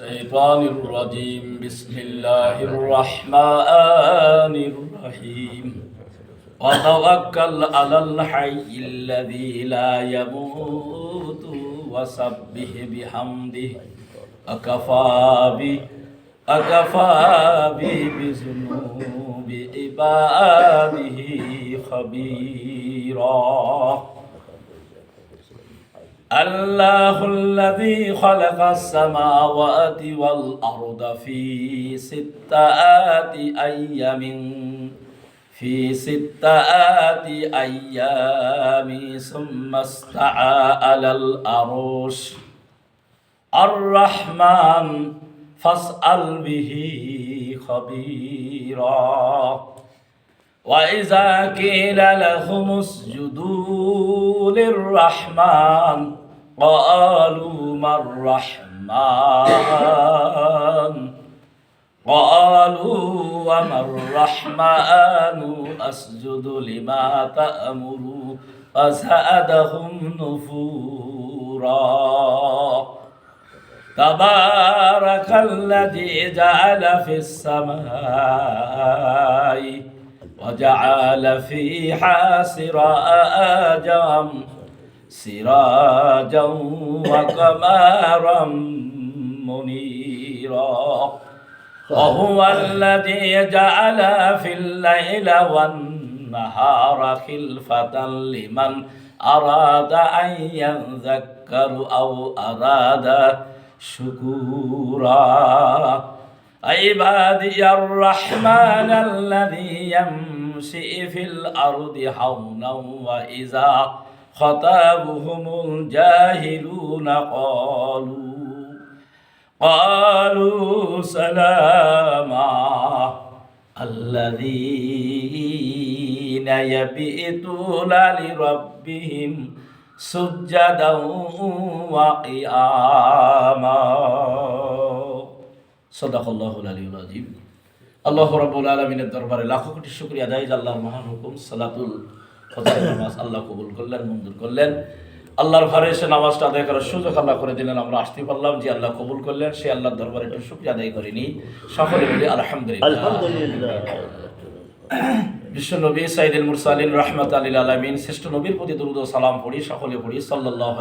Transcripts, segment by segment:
الشيطان الرجيم بسم الله الرحمن الرحيم وتوكل على الحي الذي لا يموت وسبح بحمده أكفى بي أكفى بي بذنوب عباده خبيرا الله الذي خلق السماوات والأرض في ستة أيام في ستة أيام ثم استعى على الأرش. الرحمن فاسأل به خبيرا. وإذا قيل لهم اسجدوا للرحمن قالوا ما الرحمن؟ قالوا وما الرحمن؟ أسجد لما تأمر فزادهم نفورا. تبارك الذي جعل في السماء وجعل فيها سراجا سراجا وقمرا منيرا. وهو الذي جعل في الليل والنهار خلفة لمن أراد أن يذكر أو أراد شكورا. عبادي الرحمن الذي يمشي في الأرض حونا وإذا خطابهم الجاهلون قالوا قالوا سلاما الذين يبيتون لربهم سجدا وقياما. সদাকল্লাহুল আলিউল আজিম আল্লাহ রাব্বুল আলামিনের দরবারে লাখো কোটি শুকরিয়া আদায় মহান হুকুম সালাতুল নামাজ আল্লাহ কবুল করলেন মঞ্জুর করলেন। আল্লাহর ঘরে এসে নামাজটা আদায় করার সুযোগ আল্লাহ করে দিলেন আমরা আসতে পারলাম যে আল্লাহ কবুল করলেন সে আল্লাহর দরবারে একটু শুকরিয়া আদায় করিনি। সকলে মিলে আলহামদুলিল্লাহ। বিশ্ব নবী সাইদুল মুরসালিন রহমত আলীল আলমিন শ্রেষ্ঠ নবীর প্রতি দুরুদ সালাম পড়ি সকলে পড়ি সাল্লাহ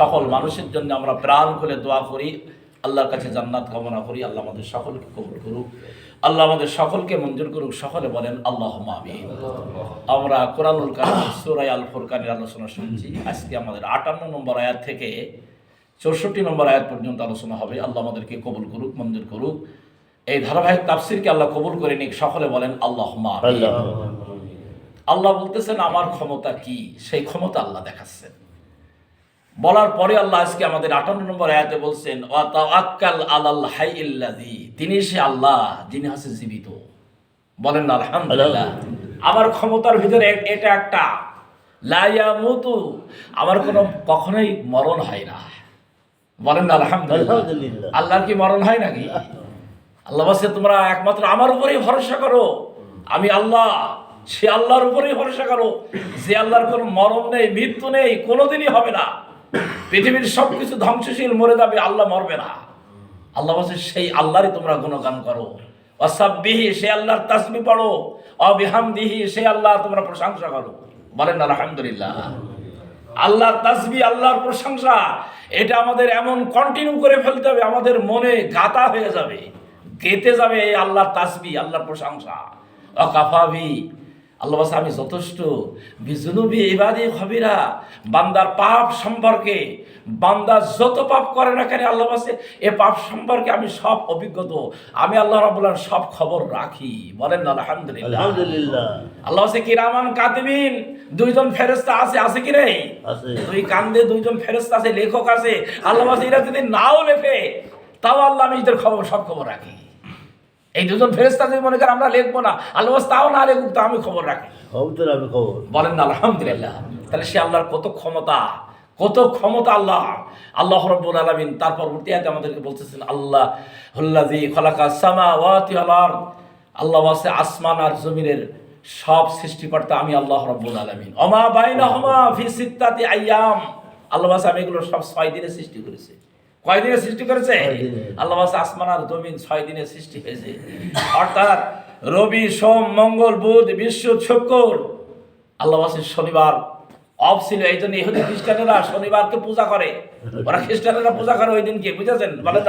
সকল মানুষের জন্য আমরা প্রাণ খুলে দোয়া করি। আল্লাহর কাছে জান্নাত কামনা করি আল্লাহ আমাদের সকলকে কবুল করুক আল্লাহ আমাদের সকলকে মঞ্জুর করুক সকলে বলেন আল্লাহ আমিন। আমরা কোরআনুল কারিম সুরাই আল ফুরকানের আলোচনা শুনছি। আজকে আমাদের আটান্ন নম্বর আয়াত থেকে চৌষট্টি নম্বর আয়াত পর্যন্ত আলোচনা হবে। আল্লাহ আমাদেরকে কবুল করুক মঞ্জুর করুক। এই ধারাবাহিক তাফসিরকে আল্লাহ কবুল করে নিক সকলে বলেন আল্লাহ। আল্লাহ বলতেছেন আমার ক্ষমতা কি? সেই ক্ষমতা আল্লাহ দেখাচ্ছেন। বলার পরে আল্লাহ আজকে আমাদের আটান্ন নম্বর আয়াতে বলছেন আলাল তিনি সে আল্লাহ যিনি আছে জীবিত। বলেন আলহামদুলিল্লাহ। আমার ক্ষমতার ভিতরে এটা একটা। আমার কোনো কখনোই মরণ হয় না। বলেন আলহামদুলিল্লাহ। আল্লাহর কি মরণ হয় নাকি? আল্লাহ বলছে তোমরা একমাত্র আমার উপরেই ভরসা করো। আমি আল্লাহ সে আল্লাহর উপরেই ভরসা করো। যে আল্লাহর কোনো মরণ নেই মৃত্যু নেই কোনোদিনই হবে না। পৃথিবীর সব কিছু ধ্বংসশীল, মরে যাবে, আল্লাহ মরবে না। আল্লাহ বলছে, সেই আল্লাহরই তোমরা গুণগান করো। অসাব্বিহি সে আল্লাহর তাসবি পড়ো। অবিহামদিহি, সে আল্লাহ তোমরা প্রশংসা করো। বলেন আলহামদুলিল্লাহ। আল্লাহর তাসবি, আল্লাহর প্রশংসা, এটা আমাদের এমন কন্টিনিউ করে ফেলতে হবে, আমাদের মনে গাতা হয়ে যাবে গেতে যাবে এই আল্লাহর তাসবি, আল্লাহর প্রশংসা। অকাফাবি আল্লাহ আমি যথেষ্ট। বিজুনুবি ইবাদি খবিরা। বান্দার পাপ সম্পর্কে বান্দা যত পাপ করে না কেন আল্লাহ বাসে এ পাপ সম্পর্কে আমি সব অভিজ্ঞত। আমি আল্লাহ রাবুল্লাহ সব খবর রাখি। বলেন না আলহামদুলিল্লাহ। আলহামদুলিল্লাহ। আল্লাহ আছে কিরামান কাতিবিন দুইজন ফেরেস্তা আছে আছে কি নেই? দুই কান্দে দুইজন ফেরেস্তা আছে লেখক আছে। আল্লাহ আছে এরা যদি নাও লেখে তাও আল্লাহ আমি এদের খবর সব খবর রাখি। এই দুজন ফেরেস্তা যদি মনে করেন আমরা লিখব না আল্লাহ তাও না লেখুক তো আমি খবর রাখি। খবর আমি খবর। বলেন না আলহামদুলিল্লাহ। তাহলে সে আল্লাহর কত ক্ষমতা কত ক্ষমতা আল্লাহ। আল্লাহ রব্বুল আলামিন তার পরবর্তী আয়াতে আমাদেরকে বলতেছেন আল্লাহ হুল্লাযী খালাকা সামাওয়াতি ওয়াল আরদ। আল্লাহ আছে আসমান আর জমিনের সব সৃষ্টিকর্তা আমি আল্লাহ রব্বুল আলামিন। অমা বাইনাহুমা ফি সিত্তাতি আইয়াম। আল্লাহ আছে আমি এগুলো সব ছয় দিনে সৃষ্টি করেছি। কয়দিনে সৃষ্টি করেছে? আল্লাহ আসমান আর জমিন ছয় দিনে সৃষ্টি হয়েছে। অর্থাৎ রবি সোম মঙ্গল বুধ বিশ্ব শুক্র। আল্লাহবাসীর শনিবার। অফ ছিল এই জন্য ইহুদি খ্রিস্টানেরা শনিবারকে পূজা করে। ওরা খ্রিস্টানেরা পূজা করে ওই দিনকে বুঝেছেন? বলে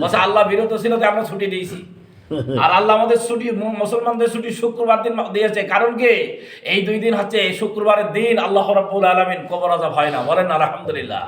বলছে আল্লাহ বিরত ছিল তাই আমরা ছুটি দিয়েছি। আর আল্লাহ আমাদের ছুটি মুসলমানদের ছুটি শুক্রবার দিন দিয়েছে। কারণ কি? এই দুই দিন হচ্ছে শুক্রবারের দিন আল্লাহ রাব্বুল আলামিন কবর আজাব হয় না। বলেন আলহামদুলিল্লাহ।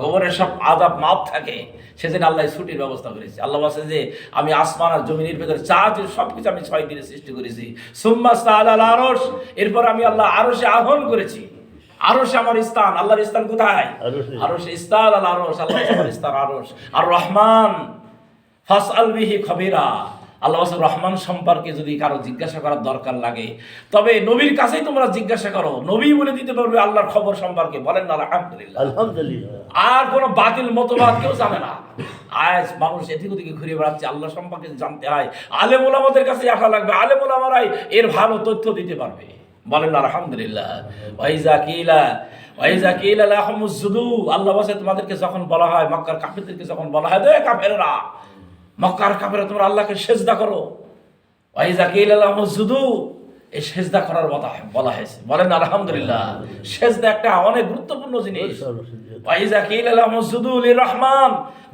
কবরের সব আজাব মাপ থাকে সেদিন আল্লাহ ছুটির ব্যবস্থা করেছে। আল্লাহ বলছে যে আমি আসমান আর জমিনের ভেতরে চা যে সব কিছু আমি ছয় দিনে সৃষ্টি করেছি। সুম্মা আল্লাহ আরস এরপর আমি আল্লাহ আরসে আহ্বান করেছি। আরসে আমার স্থান আল্লাহর স্থান কোথায়? আরশে। স্থান আল্লাহ আরস আল্লাহ আমার স্থান আরস আর রহমান ফাস আল বিহি খবিরা। আল্লাহ রহমান সম্পর্কে যদি কারও জিজ্ঞাসা করার দরকার লাগে তবে নবীর কাছেই তোমরা জিজ্ঞাসা করো। নবী বলে দিতে পারবে আল্লাহর খবর সম্পর্কে। বলেন না আলহামদুলিল্লাহ। আলহামদুলিল্লাহ। আর কোনো বাতিল মতবাদ কেউ জানে না। আজ মানুষ এদিক ওদিকে ঘুরে বেড়াচ্ছে আল্লাহ সম্পর্কে জানতে হয়। আলেম ওলামাদের কাছে আসা লাগবে। আলেম ওলামারাই এর ভালো তথ্য দিতে পারবে। বলেন না আলহামদুলিল্লাহ। ওয়াইজা কিলা ওয়াইজা কিলা লাহমুজ জুদু আল্লাহ বসে তোমাদেরকে যখন বলা হয় মক্কার কাফেরদেরকে যখন বলা হয় দে কাফেররা মক্কার কাফেরা, তোমরা আল্লাহকে সেজদা করো। ওয়াইজা কিলা লাহমুজ জুদু এই সেজদা করার কথা বলা হয়েছে। বলেন, আলহামদুলিল্লাহ। সেজদা একটা অনেক গুরুত্বপূর্ণ জিনিস। ওয়াইজা কিল লাহুম উসজুদু লিরহমান,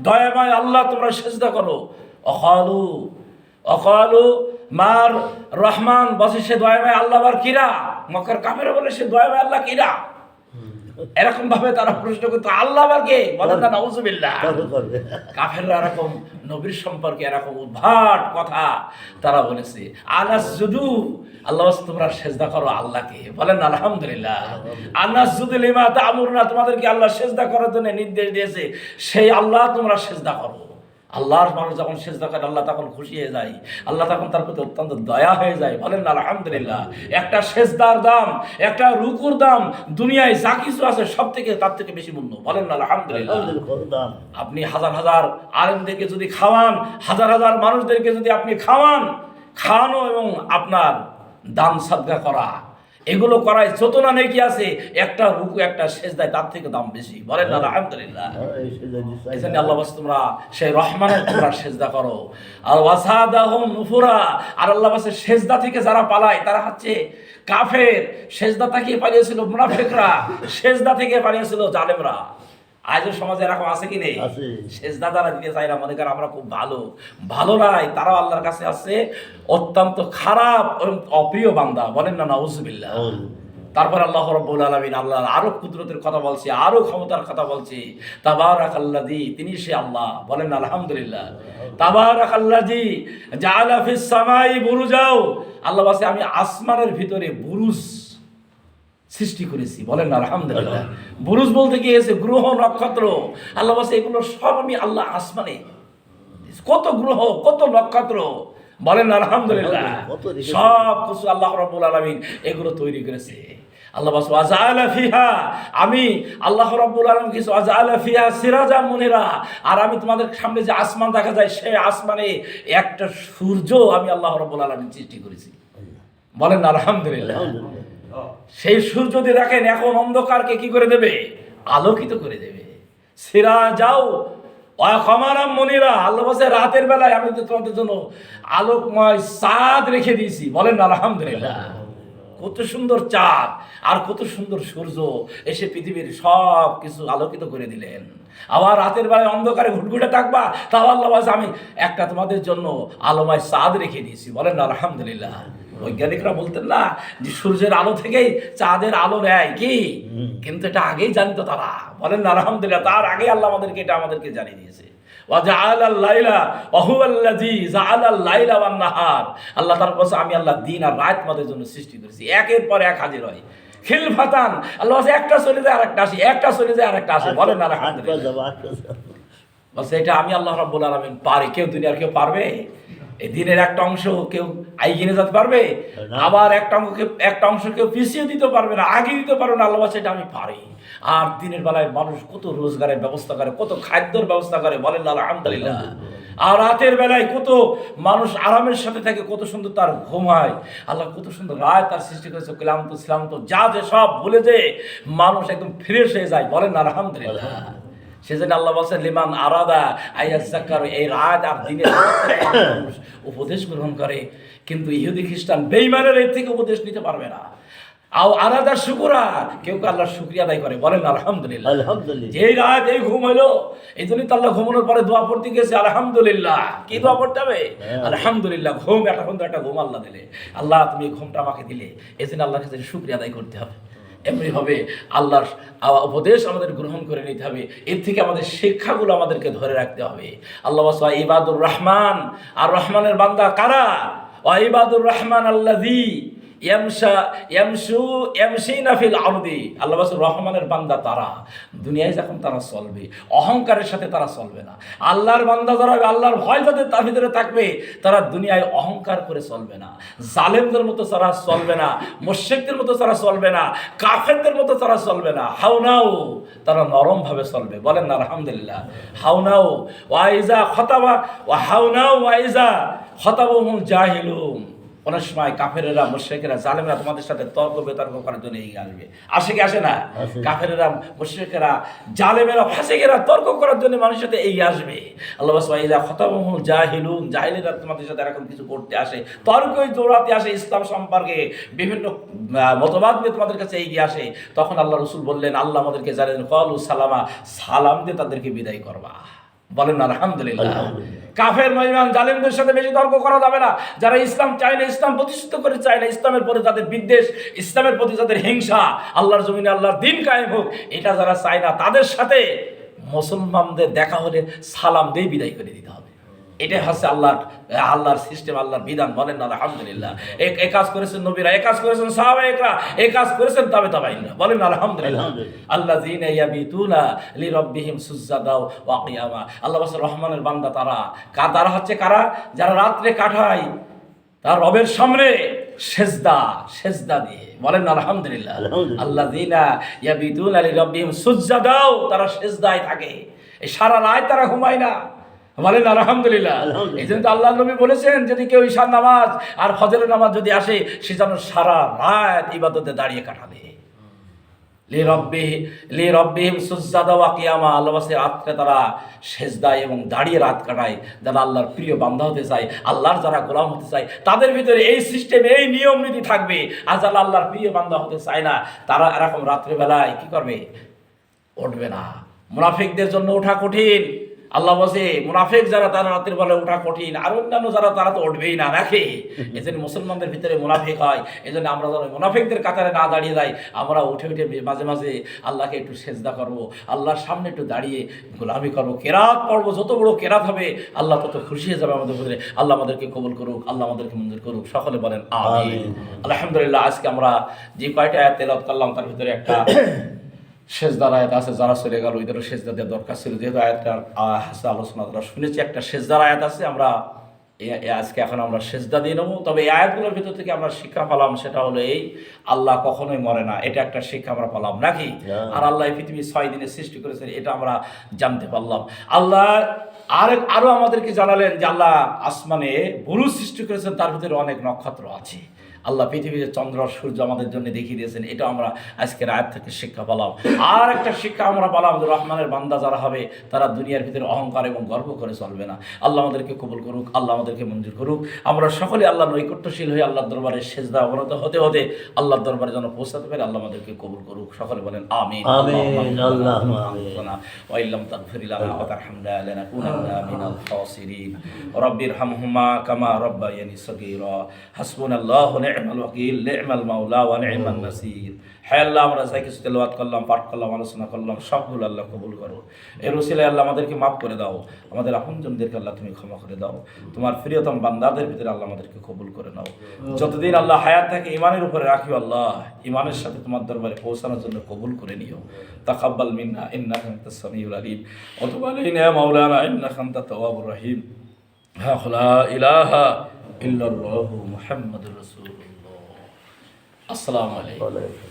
দয়াময় আল্লাহ তোমরা সিজদা করো। অকালু অকালু, মার রহমান বসে সে দয়াময় আল্লাহ বার কিরা? মক্কার কাফেরা বলে সে দয়াময় আল্লাহ কিরা? এরকম ভাবে তারা প্রশ্ন করতো আল্লাহ কে? বলেন না নাউজুবিল্লাহ। কাফেররা এরকম নবীর সম্পর্কে এরকম উদ্ভাট কথা তারা বলেছে। আনাস জুদু আল্লাহ তোমরা সেজদা করো আল্লাহকে। বলেন আলহামদুলিল্লাহ। আনাস তামুর না তোমাদেরকে আল্লাহ সেজদা করার জন্য নির্দেশ দিয়েছে। সেই আল্লাহ তোমরা সেজদা করো। আল্লাহর মানুষ যখন সেজদা করে আল্লাহ তখন খুশি হয়ে যায়। আল্লাহ তখন তার প্রতি অত্যন্ত দয়া হয়ে যায়। বলেন না আলহামদুলিল্লাহ। একটা সেজদার দাম একটা রুকুর দাম দুনিয়ায় যা কিছু আছে সব থেকে তার থেকে বেশি মূল্য। বলেন না আলহামদুলিল্লাহ আপনি হাজার হাজার আলেমদেরকে যদি খাওয়ান হাজার হাজার মানুষদেরকে যদি আপনি খাওয়ান খাওয়ানো এবং আপনার দান সাদগা করা এগুলো করায় চেতনা নেকি আছে? একটা রুকু একটা শেষ দেয় তার থেকে দাম বেশি। বলেন না আলহামদুলিল্লাহ। হ্যাঁ, সেজদা এই জন্য আল্লাহ বাস তোমরা সেই রহমানের তোমরা সেজদা করো। আর ওয়াসাদাহুম নুফুরা আর আল্লাহ বাসের সেজদা থেকে যারা পালায় তারা হচ্ছে কাফের। সেজদা থেকে পালিয়েছিল মুনাফিকরা সেজদা থেকে পালিয়েছিল জালেমরা। আজও সমাজে এরকম আছে কি নেই? আছে। দাদারা দিতে চায় না মনে করে আমরা খুব ভালো। ভালো নাই তারাও আল্লাহর কাছে আছে অত্যন্ত খারাপ অপ্রিয় বান্দা বলেন না নাউজুবিল্লাহ। আউল। তারপর আল্লাহ রব্বুল আলমিন আল্লাহ আরও কুদরতের কথা বলছে আরও ক্ষমতার কথা বলছে তাবারাক আল্লাদি তিনি সে আল্লাহ বলেন আলহামদুলিল্লাহ। তাবারাক আল্লাদি জাআলা ফিস সামাই বুরুজাও আল্লাহ বলছে আমি আসমানের ভিতরে বুরুজ সৃষ্টি করেছি। বলেন আলহামদুলিল্লাহ। বুরুজ বলতে গিয়েছে গ্রহ নক্ষত্র? আল্লাহ বলছে এগুলো সব আমি আল্লাহ আসমানে কত গ্রহ কত নক্ষত্র? বলেন আলহামদুলিল্লাহ। সব কিছু আল্লাহ রাব্বুল আলামিন এগুলো তৈরি করেছে। আল্লাহ বাস ওয়াজাআলা ফিহা। আমি আল্লাহ রাব্বুল আলামিন কিছু ওয়াজাআলা ফিহা সিরাজা মুনিরা। আর আমি তোমাদের সামনে যে আসমান দেখা যায় সেই আসমানে একটা সূর্য আমি আল্লাহ রাব্বুল আলামিন সৃষ্টি করেছি। বলেন আলহামদুলিল্লাহ। সেই সূর্য যদি দেখেন, এখন অন্ধকারকে কি করে দেবে? আলোকিত করে দেবে। সেরা, যাও। কমারাম মনিরা, আল্লাহ রাতের বেলায় আমি তো তোমাদের জন্য আলোকময় চাঁদ রেখে দিয়েছি। বলেন, আলহামদুলিল্লাহ। কত সুন্দর চাঁদ আর কত সুন্দর সূর্য এসে পৃথিবীর সব কিছু আলোকিত করে দিলেন। আবার রাতের বেলায় অন্ধকারে ঘুটঘুটে থাকবা, তাও আল্লাহ আমি একটা তোমাদের জন্য আলোময় চাঁদ রেখে দিয়েছি। বলেন, আলহামদুলিল্লাহ। বৈজ্ঞানিকরা বলতেন না যে সূর্যের আলো থেকেই চাঁদের আলো নেয় কি? কিন্তু এটা আগেই জানতো তারা। বলেন না আলহামদুলিল্লাহ তার আগে আল্লাহ আমাদেরকে এটা আমাদেরকে জানিয়ে দিয়েছে। আল্লাহ তার কাছে আমি আল্লাহ দিন আর রাত মাদের জন্য সৃষ্টি করেছি। একের পর এক হাজির হয়। খিলফাতান আল্লাহ একটা চলে যায় আর একটা আসে একটা চলে যায় আর আসে। বলেন আলহামদুলিল্লাহ। বলছে এটা আমি আল্লাহ রাব্বুল আলামিন পারি। কেউ দুনিয়ার কেউ পারবে? এই দিনের একটা অংশ কেউ আইগিনে যেতে পারবে আবার একটা অঙ্ক একটা অংশ কেউ পিছিয়ে দিতে পারবে না আগে দিতে পারবে না আল্লাহ সেটা আমি পারি। আর দিনের বেলায় মানুষ কত রোজগারের ব্যবস্থা করে কত খাদ্যর ব্যবস্থা করে বলেন আলহামদুলিল্লাহ। আর রাতের বেলায় কত মানুষ আরামের সাথে থাকে কত সুন্দর তার ঘুম হয়। আল্লাহ কত সুন্দর রায় তার সৃষ্টি করেছে ক্লান্ত শ্লান্ত যা যে সব ভুলে যে মানুষ একদম ফ্রেশ হয়ে যায় বলেন না আলহামদুলিল্লাহ সেজন্য আল্লাহ বলছেন লিমান আরাদা আয়াজ জাকার এই রাত আর দিনে উপদেশ গ্রহণ করে কিন্তু ইহুদি খ্রিস্টান বেইমানের এর থেকে উপদেশ নিতে পারবে না। আও আলাদা শুকুরা কেউ কেউ আল্লাহর শুক্রিয়া আদায় করে। বলেন আলহামদুলিল্লাহ। আলহামদুলিল্লাহ। যেই রাত এই ঘুম হলো এই জন্যই তো আল্লাহ ঘুমানোর পরে দোয়া পড়তে গেছে আলহামদুলিল্লাহ। কি দোয়া পড়তে হবে? হ্যাঁ। আলহামদুলিল্লাহ ঘুম একটা ঘুম একটা ঘুম আল্লাহ দিলে। আল্লাহ তুমি ঘুমটা আমাকে দিলে। এই জন্য আল্লাহর কাছে শুক্রিয়া আদায় করতে হবে। এমনি হবে। আল্লাহর উপদেশ আমাদের গ্রহণ করে নিতে হবে। এর থেকে আমাদের শিক্ষাগুলো আমাদেরকে ধরে রাখতে হবে। আল্লাহ ইবাদুর রহমান। আর রহমানের বান্দা কারা? ও ইবাদুর রহমান আল্লাহি ইয়ামশা ইয়ামশু ইয়ামশিনা ফিল আরদি। আল্লাহ রহমানের বান্দা তারা। দুনিয়ায় যখন তারা চলবে অহংকারের সাথে তারা চলবে না। আল্লাহর বান্দা যারা হবে, আল্লাহর ভয় যাদের তার ভিতরে থাকবে। তারা দুনিয়ায় অহংকার করে চলবে না। জালেমদের মতো তারা চলবে না মোশেকদের মতো তারা চলবে না কাফেরদের মতো তারা চলবে না। হাওনাও তারা নরমভাবে চলবে। বলেন না আলহামদুলিল্লাহ হাওনাও ওয়াইজা খতাবা ওয়া হাওনাও ওয়াইজা খতাবহুম জাহিলুম অনেক সময় কাফেরেরা মুশ্রিকেরা জালেমেরা তোমাদের সাথে তর্ক বিতর্ক করার জন্য এগিয়ে আসবে। আসে কি আসে না। কাফেরেরা মুশ্রিকেরা জালেমেরা ফাঁসিকেরা তর্ক করার জন্য মানুষের সাথে এগিয়ে আসবে। আল্লাহ সাইদা খতামহু জাহিলুন জাহিলেরা তোমাদের সাথে এরকম কিছু করতে আসে। তর্কই দৌড়াতে আসে ইসলাম সম্পর্কে বিভিন্ন মতবাদ নিয়ে তোমাদের কাছে এগিয়ে আসে। তখন আল্লাহ রসুল বললেন আল্লাহ আমাদেরকে জানেন কলু সালামা সালাম দিয়ে তাদেরকে বিদায় করবা। বলেন আলহামদুলিল্লাহ। কাফের মহিমান জালিমদের সাথে বেশি তর্ক করা যাবে না। যারা ইসলাম চায় না ইসলাম প্রতিষ্ঠিত করে চায় না ইসলামের প্রতি তাদের বিদ্বেষ ইসলামের প্রতি তাদের হিংসা আল্লাহর জমিনে আল্লাহর দিন কায়েম হোক এটা যারা চায় না তাদের সাথে মুসলমানদের দেখা হলে সালাম দিয়ে বিদায় করে দিতে হবে। এটা হচ্ছে আল্লাহর আল্লাহর সিস্টেম আল্লাহর বিধান বলেন না আলহামদুলিল্লাহ। এক এ কাজ করেছেন নবীরা এ কাজ করেছেন সাহাবাহিকরা এ কাজ করেছেন তবে তবাইনরা বলেন আলহামদুলিল্লাহ। আল্লাহ জিনে ইয়াবিতুনা লি রব্বিহিম সুজ্জাদাও ওয়া কিয়ামা। আল্লাহ বাসর রহমানের বান্দা তারা। কা তারা হচ্ছে কারা? যারা রাত্রে কাটায় তার রবের সামনে সেজদা সেজদা দিয়ে। বলেন না আলহামদুলিল্লাহ। আল্লাহ জিনা ইয়াবিতুনা লি রব্বিহিম সুজ্জাদাও তারা সেজদায় থাকে। এই সারা রাত তারা ঘুমায় না। বলেন আলহামদুলিল্লাহ। এই জন্য তো আল্লাহ নবী বলেছেন যদি কেউ ঈশান নামাজ আর ফজরের নামাজ যদি আসে সে যেন সারা রাত ইবাদতে দাঁড়িয়ে কাটাবে। লি রব্বি লি রব্বিহিম সুজ্জাদা ওয়া কিয়ামা আল্লাহ বাসে রাত্রে তারা সেজদায় এবং দাঁড়িয়ে রাত কাটায় যারা আল্লাহর প্রিয় বান্ধা হতে চায় আল্লাহর যারা গোলাম হতে চায় তাদের ভিতরে এই সিস্টেম এই নিয়ম নীতি থাকবে। আর যারা আল্লাহর প্রিয় বান্ধা হতে চায় না। তারা এরকম রাত্রিবেলায় কি করবে? উঠবে না। মুনাফিকদের জন্য ওঠা কঠিন। আল্লাহ বসে মুনাফিক যারা তারা রাতের বেলা ওঠা কঠিন আর অন্যান্য যারা তারা তো উঠবেই না নাকি? এই জন্য মুসলমানদের ভিতরে মুনাফিক হয় এই জন্য আমরা যারা মুনাফিকদের কাতারে না দাঁড়িয়ে যাই আমরা উঠে উঠে মাঝে মাঝে আল্লাহকে একটু সেজদা করব আল্লাহর সামনে একটু দাঁড়িয়ে গোলামি করব কেরাত পড়ব যত বড় কেরাত হবে আল্লাহ তত খুশি হয়ে যাবে আমাদের ভিতরে আল্লাহ আমাদেরকে কবুল করুক আল্লাহ আমাদেরকে মঞ্জুর করুক সকলে বলেন। আলহামদুলিল্লাহ আজকে আমরা যে কয়টা তেলাওয়াত করলাম তার ভিতরে একটা সেজদার আয়াত আছে যারা চলে গেল ওইদেরও সেজদা দেওয়ার দরকার ছিল। যেহেতু আয়াতটার আছে আলোচনা তারা শুনেছি একটা সেজদার আয়াত আছে আমরা আজকে এখন আমরা সেজদা দিয়ে নেব। তবে এই আয়াতগুলোর ভিতর থেকে আমরা শিক্ষা পালাম সেটা হলো এই আল্লাহ কখনোই মরে না। এটা একটা শিক্ষা আমরা পালাম নাকি? হ্যাঁ। আর আল্লাহ এই পৃথিবী ছয় দিনে সৃষ্টি করেছেন এটা আমরা জানতে পারলাম। আল্লাহ আরেক আরও আমাদেরকে জানালেন যে আল্লাহ আসমানে বুরুজ সৃষ্টি করেছেন তার ভিতরে অনেক নক্ষত্র আছে। আল্লাহ পৃথিবীতে চন্দ্র সূর্য আমাদের জন্য দেখিয়ে দিয়েছেন এটা আমরা আজকে রায়ের থেকে শিক্ষা পালাম। আর একটা শিক্ষা আমরা পালাম রহমানের বান্দা যারা হবে তারা দুনিয়ার ভিতরে অহংকার এবং গর্ব করে চলবে না। আল্লাহ আমাদেরকে কবুল করুক আল্লাহ আমাদেরকে মঞ্জুর করুক। আমরা সকলে আল্লাহ নৈকট্যশীল হয়ে আল্লাহ দরবারে সেজদা অবনত হতে হতে আল্লাহ দরবারে যেন পৌঁছাতে পারে আল্লাহ আমাদেরকে কবুল করুক। সকলে বলেন আমি ওয়াইলাম তাগফিরিলানা ওয়া তারহামনা লানাকুনান্না মিনাল খাসিরিন। রব্বিরহামহুমা কামা নেমাল ওয়াকিল নেমাল মাওলা ওয়া নেমাল হ্যাঁ আল্লাহ, আমরা যাই কিছু তেলাওয়াত করলাম, পাঠ করলাম, আলোচনা করলাম, সবগুলো আল্লাহ কবুল করো এর ওসিলায় আল্লাহ আমাদেরকে মাফ করে দাও। আমাদের আপনজনদেরকে আল্লাহ তুমি ক্ষমা করে দাও। তোমার প্রিয়তম বান্দাদের ভিতরে আল্লাহ আমাদেরকে কবুল করে নাও। যতদিন আল্লাহ হায়াত থাকে ইমানের উপরে রাখিও আল্লাহ ইমানের সাথে তোমার দরবারে পৌঁছানোর জন্য কবুল করে নিও। তাকাব্বাল মিন্না ইন্না খান্তা সামিউল আলিম। অথবা আলাইনা মাওলানা ইন্না খান্তা তাওয়াবুর রহিম। লা ইলাহা ইল্লাল্লাহু মুহাম্মাদুর রাসূল আসসালামু আলাইকুম।